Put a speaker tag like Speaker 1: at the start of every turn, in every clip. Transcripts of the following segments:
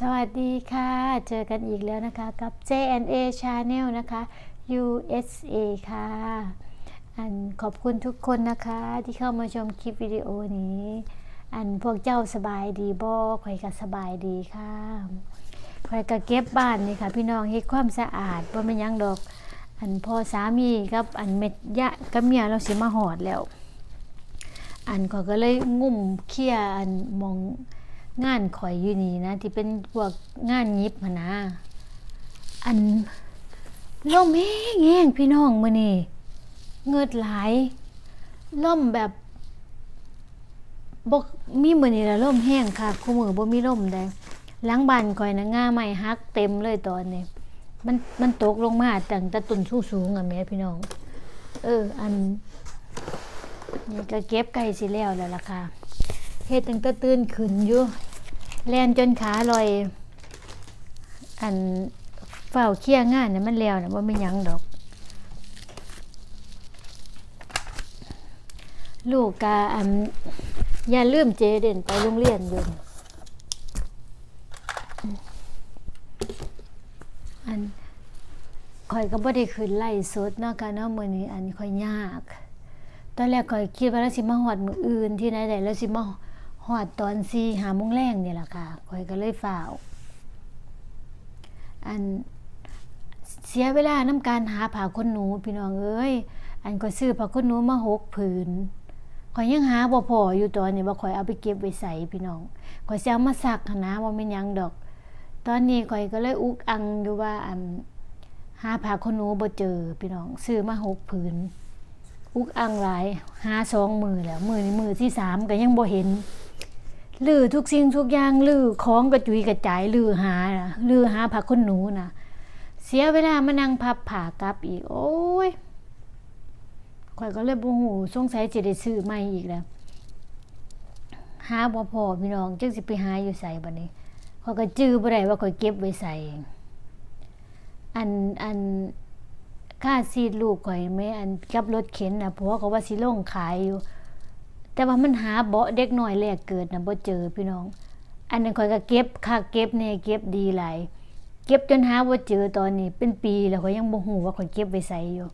Speaker 1: สวัสดีค่ะ เจอกันอีกแล้วนะคะ กับ JNA Channel นะคะ USA ค่ะ อันขอบคุณทุกคนนะคะที่เข้ามาชมคลิปวิดีโอนี้ อันพวกเจ้าสบายดีบ่ข่อยก็สบายดีค่ะข่อยก็เก็บบ้านนี่ค่ะ พี่น้องเฮ็ดความสะอาดบ่แม่นยังดอก อันพ่อสามีกับอันเม็ดยะกับเมียเราสิมาหอดแล้ว อันข่อยก็เลยงุ่มเคลียอันมอง งานข่อยอยู่นี่นะ ที่เป็นพวกงานยิบหนนะ อันล่มแห้งๆพี่น้องมือนี้เงิดหลายล่มแบบบ่มีมือนี้ละล่มแห้งค่ะคู่มือบ่มีล่มใดหลังบ้านข่อยนะง่าไม้หักเต็มเลยตอนนี้มันมันตกลงมาตั้งแต่ต้นสูงๆอะแม่พี่น้อง เออ อันนี่ก็เก็บไก่สิแล้วแล้วล่ะค่ะ เฮ็ดตั้งแต่ตื่นขึ้นอยู่แล่นจนขาลอย อันเฝ้าเคลียร์งานน่ะมันแล้วน่ะบ่มีหยังดอก ลูกกะอันอย่าลืมเจเด่นไปโรงเรียนอยู่อันข่อยก็บ่ได้ขึ้นไล่สดเนาะค่ะเนาะมื้อนี้อันข่อยยาก ตอนแรกข่อยคิดว่าเราสิมาหอดมืออื่นที่ไหนได้แล้วสิมา หอดตอนสี่หาโมงแรงนี่แหละค่ะข่อยก็เลยฝ่าวอันเสียเวลาน้ำการหาผ้าขนหนูพี่น้องเอ้ย อันข่อยซื้อผ้าขนหนูมาหกผืนข่อยยังหาบ่พออยู่ตอนนี้ว่าข่อยเอาไปเก็บไว้ใส่พี่น้องข่อยสิเอามาซักนะว่าแม่นยังดอก ตอนนี้ข่อยก็เลยอุกอังอยู่ว่าอันหาผ้าขนหนูบ่เจอพี่น้องซื้อมาหกผืนอุกอังหลายหาสองมือแล้วมือนี้มือที่สามก็ยังบ่เห็น ลือทุกสิ่งทุกอย่างลือของกระจุยกระจายลือหาลือหาผักคนหนูนะเสียเวลามานั่งพับผ่ากลับอีก โอ้ยข่อยก็เลยบ่ฮู้สงสัยจะได้ซื้อใหม่อีกแล้วหาบ่พอพี่น้องจังสิไปหาอยู่ไสบัดนี้ข่อยก็จื้อบ่ได้ว่าข่อยเก็บไว้ใส่อันอันค่าซีดลูกข่อยแม่อันกับรถเข็นน่ะผัวก็ว่าสิลงขายอยู่ แต่ว่ามันหาเบาะเด็กหน้อยแรกเกิดนะบ่เจอพี่น้อง อันนั้นข่อยก็เก็บค่าเก็บแน่เก็บดีหลายเก็บจนหาบ่เจอตอนนี้ เป็นปีแล้วข่อยยังบ่ฮู้ว่าข่อยเก็บไว้ไสอยู่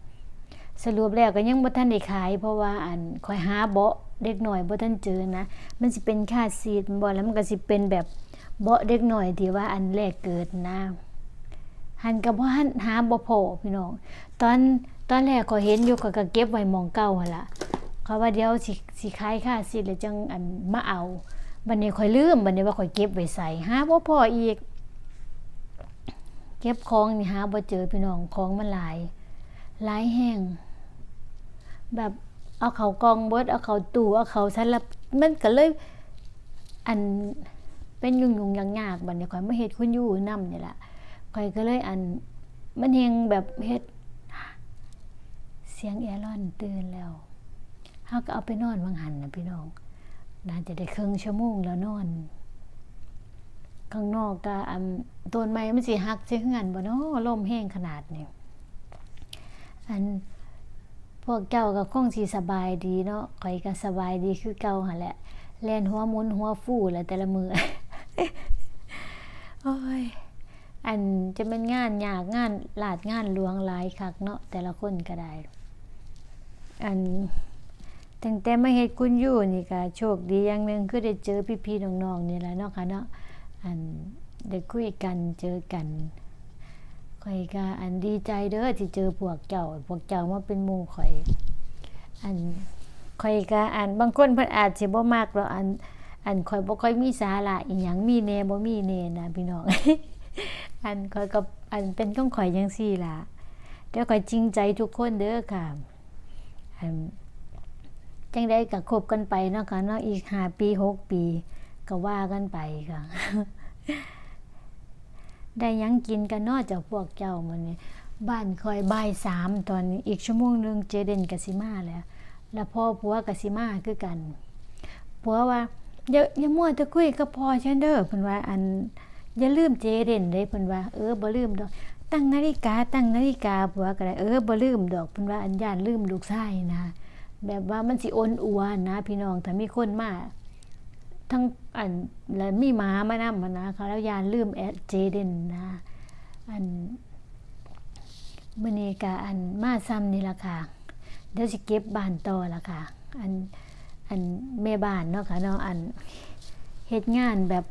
Speaker 1: สรุปแล้วก็ยังบ่ทันได้ขาย เพราะว่าอันข่อยหาเบาะเด็กหน้อยบ่ทันเจอนะ มันสิเป็นค่าซีดบ่แล้วมันก็สิเป็นแบบเบาะเด็กหน้อยที่ว่าอันแรกเกิดนะหันกับว่าหันหาบ่พอพี่น้อง ตอนตอนแรกก็เห็นอยู่ก็ก็เก็บไว้มองเก่าหั่นล่ะ เขาว่าเดี๋ยวสิสิขายค่าสิแล้วจังอันมาเอาบัดนี้ข่อยลืมบัดนี้ว่าข่อยเก็บไว้ใส่หาบ่พออีก เก็บของนี่หาบ่เจอพี่น้องของมันหลายหลายแห้งแบบเอาเขากองเบิดเอาเขาตู้เอาเขาซันละมันก็เลยอันเป็นยุ่งๆยากๆบัดนี้ข่อยมาเฮ็ดคุณอยู่นำนี่ล่ะข่อยก็เลยอันมันเฮงแบบเฮ็ดเสียงแอรอนตื่นแล้ว เฮาก็เอาไปนอนวังหันนะพี่น้องน่าจะได้ครึ่งชั่วโมงแล้วนอน ข้างนอกก็ต้นไม้มันสิหักสิเฮือนบ่เนาะลมแห้งขนาดนี้อันพวกเจ้าก็คงสิสบายดีเนาะข่อยก็สบายดีคือเก่าหั่นแหละแล่นหัวมุนหัวฟูแหละแต่ละมือโอ้ยอันจะเป็นงานยากงานลาดงานหลวงหลายคักเนาะแต่ละคนก็ได้ อัน ตั้งแต่มาเฮ็ดคุณอยู่นี่ก็โชคดีอย่างหนึงคือได้เจอพี่ๆน้องๆนี่แหละเนาะค่ะเนาะอันได้คุยกันเจอกันข่อยก็อันดีใจเด้อที่เจอพวกเจ้าพวกเจ้ามาเป็นหมู่ข่อย อันข่อยก็อันบางคนเพิ่นอาจสิบ่มักหรอกอันอันข่อยบ่ค่อยมีสาระอีหยังมีแน่บ่มีแน่นะพี่น้องอันข่อยก็อันเป็นของข่อยจังซี่ล่ะเดี๋ยวข่อยจริงใจทุกคนเด้อค่ะอัน จังได๋ก็คบกันไปเนาะค่ะเนาะอีก5ปี6ปี ก็ว่ากันไปค่ะ ได้ยังกินกันเนาะเจ้าพวกเจ้ามื้อนี้บ้านข่อยบ่าย3ตอนอีกชั่วโมงหนึงเจเดนก็สิมาแล้วแล้วพ่อผัวก็สิมาคือกันผัวว่าอย่าอย่ามัวแต่คุยกับพ่อฉันเด้อเพิ่นว่าอันอย่าลืมเจเดนเด้เพิ่นว่าเออบ่ลืมดอก ตั้งนาฬิกาตั้งนาฬิกาผัวก็ได้เออบ่ลืมดอกเพิ่นว่าอันย่านลืมลูกชายนะ แบบว่ามันสิโอนอัวนะพี่น้องถ้ามีคนมาทั้งอันและมีหมามานำนะค่ะแล้วยานลืมแอดเจเดนนะอันมื้อนี้ก็อันมาซ้ำนี่ล่ะค่ะเดี๋ยวสิเก็บบ้านต่อล่ะค่ะ อันอันแม่บ้านเนาะค่ะเนาะอันเฮ็ดงานแบบ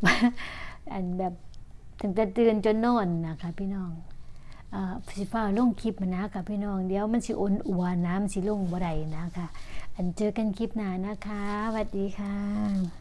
Speaker 1: อันแบบตั้งแต่ตื่นจนนอนนะคะพี่น้อง สิฟ้าลงคลิปมานะค่ะพี่น้องเดี๋ยวมันสิอ่อนอัวน้ำสิลงบ่ได้นะคะ อันเจอกันคลิปหน้านะคะสวัสดีค่ะ